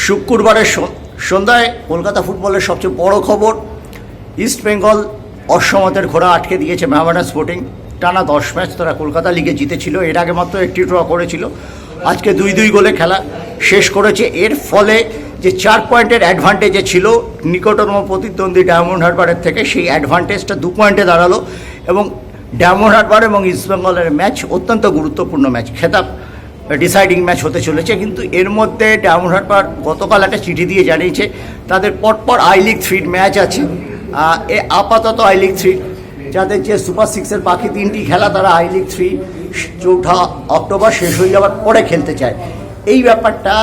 শুক্রবারের সন- সন্ধ্যায় কলকাতা ফুটবলের সবচেয়ে বড় খবর, ইস্ট বেঙ্গল অসমতের ঘোড়া আটকে দিয়েছে মেহমানা স্পোর্টিং। টানা দশ ম্যাচ তারা কলকাতা লিগে জিতেছিল, এর আগে মাত্র একটি ড্র করেছিল। আজকে দুই দুই গোলে খেলা শেষ করেছে। এর ফলে যে চার পয়েন্টের অ্যাডভান্টেজে ছিল নিকটতম প্রতিদ্বন্দ্বী ডায়মন্ড হারবারের থেকে, সেই অ্যাডভান্টেজটা দু পয়েন্টে দাঁড়াল এবং ডায়মন্ড হারবার এবং ইস্টবেঙ্গলের ম্যাচ অত্যন্ত গুরুত্বপূর্ণ ম্যাচ। খেতাব ডিসাইডিং ম্যাচ হতে চলেছে, কিন্তু এর মধ্যে ডায়মন্ড হারবার গতকাল একটা চিঠি দিয়ে জানিয়েছে, তাদের পরপর আই লিগ থ্রির ম্যাচ আছে। এ আপাতত আই লিগ থ্রি যাদের যে সুপার সিক্সের বাকি তিনটি খেলা, তারা আই লিগ থ্রি চৌঠা অক্টোবর শেষ হয়ে যাওয়ার পরে খেলতে চায়। এই ব্যাপারটা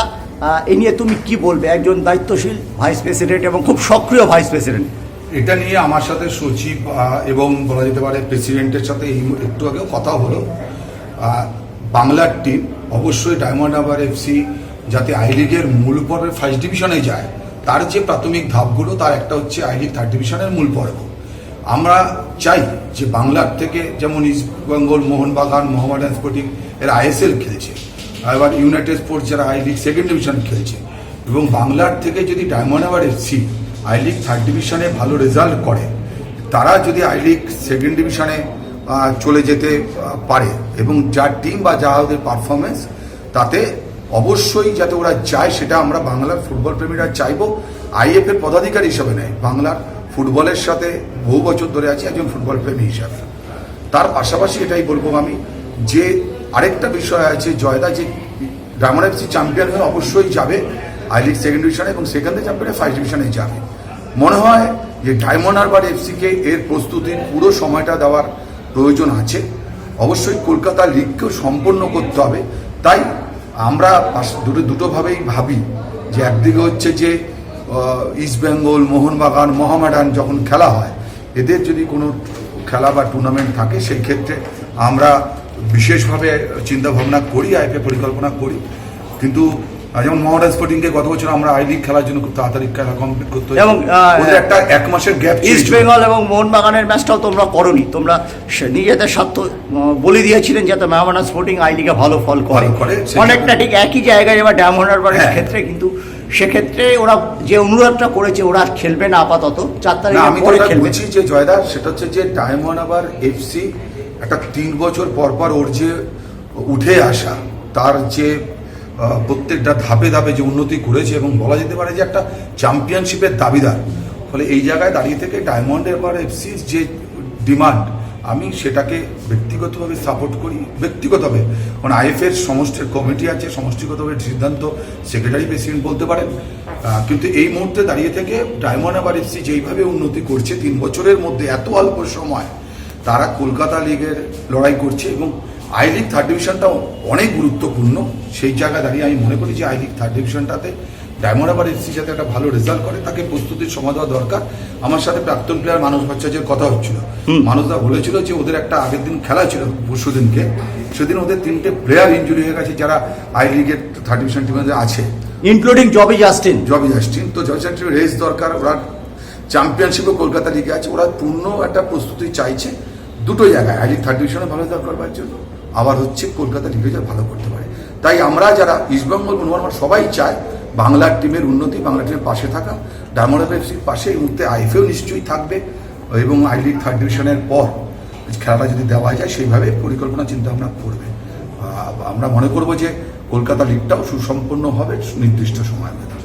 এ নিয়ে তুমি কি বলবে? একজন দায়িত্বশীল ভাইস প্রেসিডেন্ট এবং খুব সক্রিয় ভাইস প্রেসিডেন্ট এটা নিয়ে আমার সাথে সচিব এবং বলা যেতে পারে প্রেসিডেন্টের সাথে এই একটু আগেও কথা হলো। বাংলার টিম অবশ্যই ডায়মন্ড হারবার এফসি যাতে আই লিগের মূল পর্বের ফার্স্ট ডিভিশনে যায়, তার যে প্রাথমিক ধাপগুলো, তার একটা হচ্ছে আই লিগ থার্ড ডিভিশনের মূল পর্ব। আমরা চাই যে বাংলার থেকে যেমন ইস্ট বেঙ্গল মোহনবাগান মোহামেডান স্পোর্টিং এরা আইএসএল খেলছে এবার ইউনাইটেড স্পোর্টস যারা আই লিগ সেকেন্ড ডিভিশন খেলছে, এবং বাংলার থেকে যদি Diamond Harbour FC I league third ডিভিশনে ভালো রেজাল্ট করে, তারা যদি আই লিগ সেকেন্ড ডিভিশনে চলে যেতে পারে। এবং যার টিম বা যা ওদের পারফরমেন্স তাতে অবশ্যই যাতে ওরা যায়, সেটা আমরা বাংলার ফুটবল প্রেমীরা চাইব। আইএফ এর পদাধিকারী হিসাবে নেয়। বাংলার ফুটবলের সাথে বহু বছর ধরে আছি একজন ফুটবল প্রেমী হিসাবে। তার পাশাপাশি এটাই বলব আমি, যে আরেকটা বিষয় আছে জয়দা, যে ডায়মন্ড এফসি চ্যাম্পিয়ন হয়ে অবশ্যই যাবে আই লিগ সেকেন্ড ডিভিশনে এবং সেকেন্ড চ্যাম্পিয়নে ফার্স্ট ডিভিশনে যাবে। মনে হয় যে ডায়মন্ড হারবার এফসিকে এর প্রস্তুতির পুরো সময়টা দেওয়ার প্রয়োজন আছে। অবশ্যই কলকাতা লিগকেও সম্পন্ন করতে হবে। তাই আমরা দুটো, দুটোভাবেই ভাবি যে একদিকে হচ্ছে যে ইস্ট বেঙ্গল মোহনবাগান, মোহামেডান যখন খেলা হয়, এদের যদি কোনো খেলা বা টুর্নামেন্ট থাকে, সেই ক্ষেত্রে আমরা বিশেষভাবে চিন্তাভাবনা করি, আইপি পরিকল্পনা করি। কিন্তু যেমন মোহামেডান স্পোর্টিংকে গত বছর আমরা আই লিগ খেলার জন্য খুব তাড়াতাড়ি খেলা কমপ্লিট করতে এবং, একটা এক মাসের গ্যাপ ইস্ট বেঙ্গল এবং মোহনবাগানের ম্যাচটাও তোমরা করনি। তোমরা নিজেদের স্বার্থ বলে দিয়েছিলেন যাতে মেহমানা স্পোর্টিং আই লিগে ভালো ফল করে। অনেকটা ঠিক একই জায়গায় এবার ডায়মন্ড হারবারের হ্যাঁ। ক্ষেত্রে কিন্তু সেক্ষেত্রে ওরা যে অনুরোধটা করেছে ওরা আর খেলবে না আপাতত। চার না তারিখের আমি পরে খেলবে। যে জয়দার সেটা হচ্ছে যে ডায়মন্ড আবার এফসি একটা তিন বছর পর পর ওর যে উঠে আসা তার যে প্রত্যেকটা ধাপে ধাপে যে উন্নতি করেছে এবং বলা যেতে পারে যে একটা চ্যাম্পিয়নশিপের দাবিদার। ফলে এই জায়গায় দাঁড়িয়ে থেকে ডায়মন্ড এবার এফসির যে ডিমান্ড আমি সেটাকে ব্যক্তিগতভাবে সাপোর্ট করি, ব্যক্তিগতভাবে। কারণ আইএফের সমষ্টির কমিটি আছে, সমষ্টিগতভাবে সিদ্ধান্ত সেক্রেটারি প্রেসিডেন্ট বলতে পারেন। কিন্তু এই মুহূর্তে দাঁড়িয়ে থেকে ডায়মন্ড আবার এফসি যেইভাবে উন্নতি করছে, তিন বছরের মধ্যে এত অল্প সময় তারা কলকাতা লিগের লড়াই করছে এবং আই লিগ থার্ড ডিভিশনটাও অনেক গুরুত্বপূর্ণ। সেই জায়গায় দাঁড়িয়ে আমি মনে করি যে আই লিগ থার্ড ডিভিশনটাতে ডায়মন্ড আবার এফসি যাতে একটা ভালো রেজাল্ট করে তাকে প্রস্তুতির সময় দেওয়া দরকার। আমার সাথে প্রাক্তন প্লেয়ার মানুষ ভট্টাচার্যের কথা হচ্ছিল। মানুষদা বলেছিল যে ওদের একটা আগের দিন খেলা ছিল পরশু দিনকে। সেদিন ওদের তিনটে প্লেয়ার ইঞ্জুরি হয়ে গেছে যারা আই লিগের থার্ড ডিভিশন টিমে আছে। ইনক্লুডিং জবি জাস্টিন। জবি জাস্টিন। তো জবি জাস্টিন রেস দরকার ওরা চ্যাম্পিয়নশিপও কলকাতা লিগে আছে। ওরা পূর্ণ একটা প্রস্তুতি চাইছে দুটো জায়গায়। আই লিগ থার্ড ডিভিশনে ভালো রেজাল্ট করবার জন্য। আবার হচ্ছে কলকাতা লিগে যা ভালো করতে পারে। তাই আমরা যারা ইস্টবেঙ্গল মোহনবাগান সবাই চায় বাংলার টিমের উন্নতি বাংলা টিমের পাশে থাকা। ডায়মন্ড এফসির পাশে এই মুহূর্তে আইফেও নিশ্চয়ই থাকবে এবং আই লিগ থার্ড ডিভিশনের পর খেলাটা যদি দেওয়া যায়, সেইভাবে পরিকল্পনা চিন্তা ভাবনা করবে আমরা মনে করব যে কলকাতা লিগটাও সুসম্পন্ন হবে নির্দিষ্ট সময়ের ভেতর।